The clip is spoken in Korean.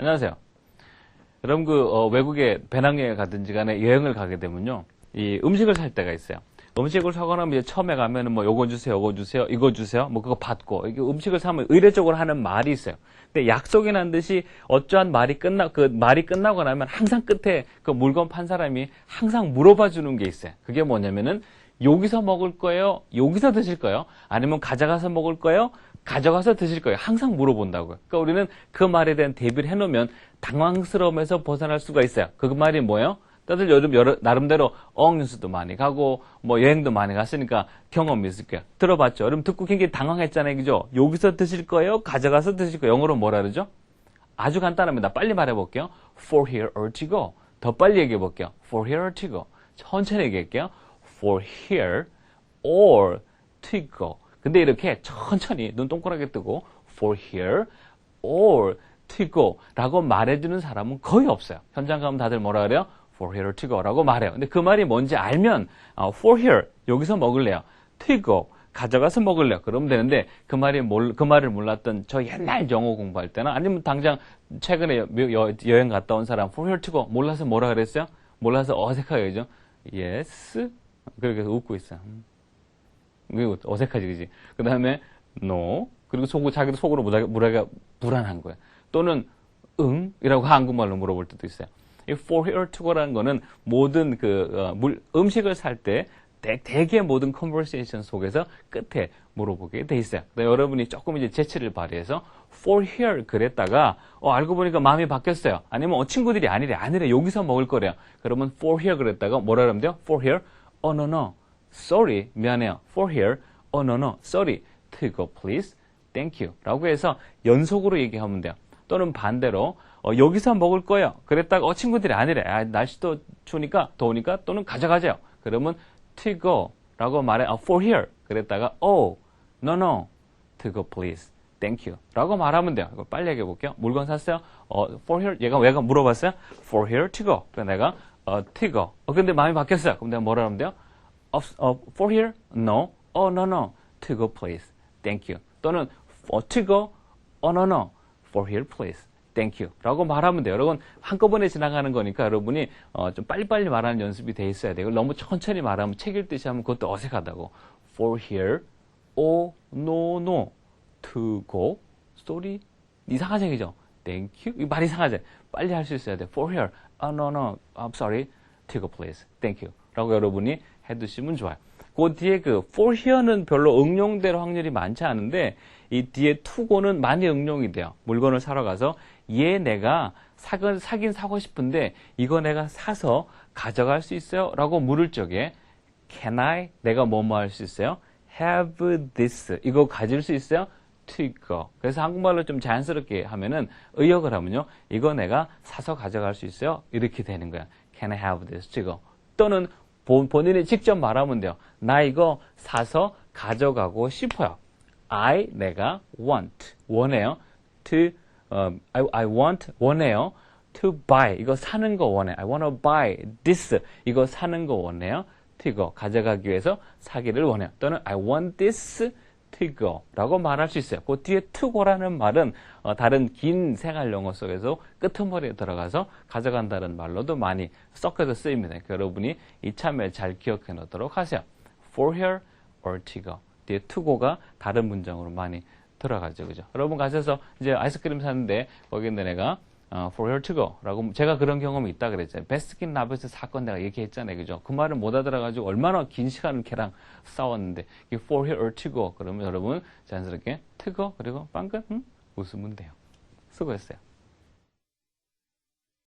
안녕하세요. 여러분 그 어, 외국에 배낭여행 가든지 간에 여행을 가게 되면요. 이 음식을 살 때가 있어요. 음식을 사거나 이제 처음에 가면은 뭐 요거 주세요, 요거 주세요, 이거 주세요, 뭐 그거 받고 이게 음식을 사면 의례적으로 하는 말이 있어요. 근데 약속이 난 듯이 어떠한 말이 끝나 그 말이 끝나고 나면 항상 끝에 그 물건 판 사람이 항상 물어봐 주는 게 있어요. 그게 뭐냐면은 여기서 먹을 거예요, 여기서 드실 거예요, 아니면 가져가서 먹을 거예요, 가져가서 드실 거예요. 항상 물어본다고요. 그러니까 우리는 그 말에 대한 대비를 해놓으면 당황스러움에서 벗어날 수가 있어요. 그 말이 뭐예요? 다들 요즘 여러, 나름대로 어학연수도 많이 가고 뭐 여행도 많이 갔으니까 경험이 있을 거예요. 들어봤죠? 여러분 듣고 굉장히 당황했잖아요. 그죠? 여기서 드실 거예요? 가져가서 드실 거예요? 영어로 뭐라 그러죠? 아주 간단합니다. 빨리 말해볼게요. For here or to go. 더 빨리 얘기해볼게요. For here or to go. 천천히 얘기할게요. For here or to go. 근데 이렇게 천천히 눈 동그랗게 뜨고 for here or to go 라고 말해주는 사람은 거의 없어요. 현장 가면 다들 뭐라 그래요? for here to go 라고 말해요. 근데 그 말이 뭔지 알면 어, for here 여기서 먹을래요. to go 가져가서 먹을래요. 그러면 되는데 그 말이 몰, 그 말을 몰랐던 저 옛날 영어 공부할 때나 아니면 당장 최근에 여, 여, 여행 갔다 온 사람 for here to go 몰라서 뭐라 그랬어요? 몰라서 어색하게 그죠? yes 그렇게 해서 웃고 있어요. 음. 이거 어색하지, 그지? 그 다음에, no. 그리고 속, 자기도 속으로 물어가, 불안한 거야. 또는, 응? 이라고 한국말로 물어볼 때도 있어요. 이 for here to go라는 거는 모든 그, 어, 물, 음식을 살 때, 대개 모든 컨버세이션 속에서 끝에 물어보게 돼 있어요. 여러분이 조금 이제 재치를 발휘해서 for here 그랬다가 어, 알고 보니까 마음이 바뀌었어요. 아니면 어, 친구들이 아니래 아니래 여기서 먹을 거래요. 그러면 for here 그랬다가 뭐라 그러면 돼요? for here? Oh no no. sorry, 미안해요. for here, oh no no, sorry, to go please, thank you. 라고 해서 연속으로 얘기하면 돼요. 또는 반대로, 어, 여기서 먹을 거예요. 그랬다가, 어, 친구들이 아니래. 아, 날씨도 추우니까, 더우니까, 또는 가져가세요. 그러면 to go 라고 말해, 어, for here. 그랬다가, oh, no no, to go please. Thank you. 라고 말하면 돼요. 이거 빨리 얘기해 볼게요. 물건 샀어요? 어, for here. 얘가, 얘가 물어봤어요? for here to go. 그래서 내가, 어, go. 어, 근데 마음이 바뀌었어요. 그럼 내가 뭐라 하면 돼요? of, uh, for here? No. Oh, no, no. To go, please. Thank you. 또는 for to go? Oh, no, no. For here, please. Thank you. 라고 말하면 돼요. 여러분, 한꺼번에 지나가는 거니까 여러분이 어, 좀 빨리빨리 말하는 연습이 돼 있어야 돼요. 너무 천천히 말하면 책 읽듯이 하면 그것도 어색하다고. For here, oh, no, no. To go, sorry. 이상하죠, 그죠? Thank you. 말 이 상하죠? 빨리 할 수 있어야 돼. For here, oh, no, no. I'm sorry. To go, please. Thank you. 라고 여러분이 해두시면 좋아요. 그 뒤에 그 for here는 별로 응용될 확률이 많지 않은데 이 뒤에 to go는 많이 응용이 돼요. 물건을 사러 가서 얘 내가 사긴, 사긴 사고 싶은데 이거 내가 사서 가져갈 수 있어요? 라고 물을 적에 can I 내가 뭐뭐 할 수 있어요? have this 이거 가질 수 있어요? To go. 그래서 한국말로 좀 자연스럽게 하면은 의역을 하면요. 이거 내가 사서 가져갈 수 있어요? 이렇게 되는 거야. Can I have this to go? 또는 본인이 직접 말하면 돼요. 나 이거 사서 가져가고 싶어요. I 내가 want 원해요. to uh, I, I want 원해요. to buy 이거 사는 거 원해. I wanna buy this 이거 사는 거 원해요. to go 가져가기 위해서 사기를 원해요. 또는 I want this to go 라고 말할 수 있어요. 그 뒤에 go라는 말은 어, 다른 긴 생활 영어 속에서 끄트머리에 들어가서 가져간다는 말로도 많이 섞여서 쓰입니다. 그러니까 여러분이 이참에 잘 기억해 놓도록 하세요. for here or to go 뒤에 to go가 다른 문장으로 많이 들어가죠. 그죠? 여러분 가셔서 이제 아이스크림 사는데 거기 있는 애가 어, for her to go 라고 제가 그런 경험이 있다 그랬잖아요. 베스킨 라빈스 사건 내가 얘기했잖아요. 그죠? 그 말을 못 알아들어가지고 얼마나 긴 시간을 걔랑 싸웠는데 이 for her to go 그러면 여러분 자연스럽게 to go 그리고 빵긋 음? 웃으면 돼요. 수고했어요.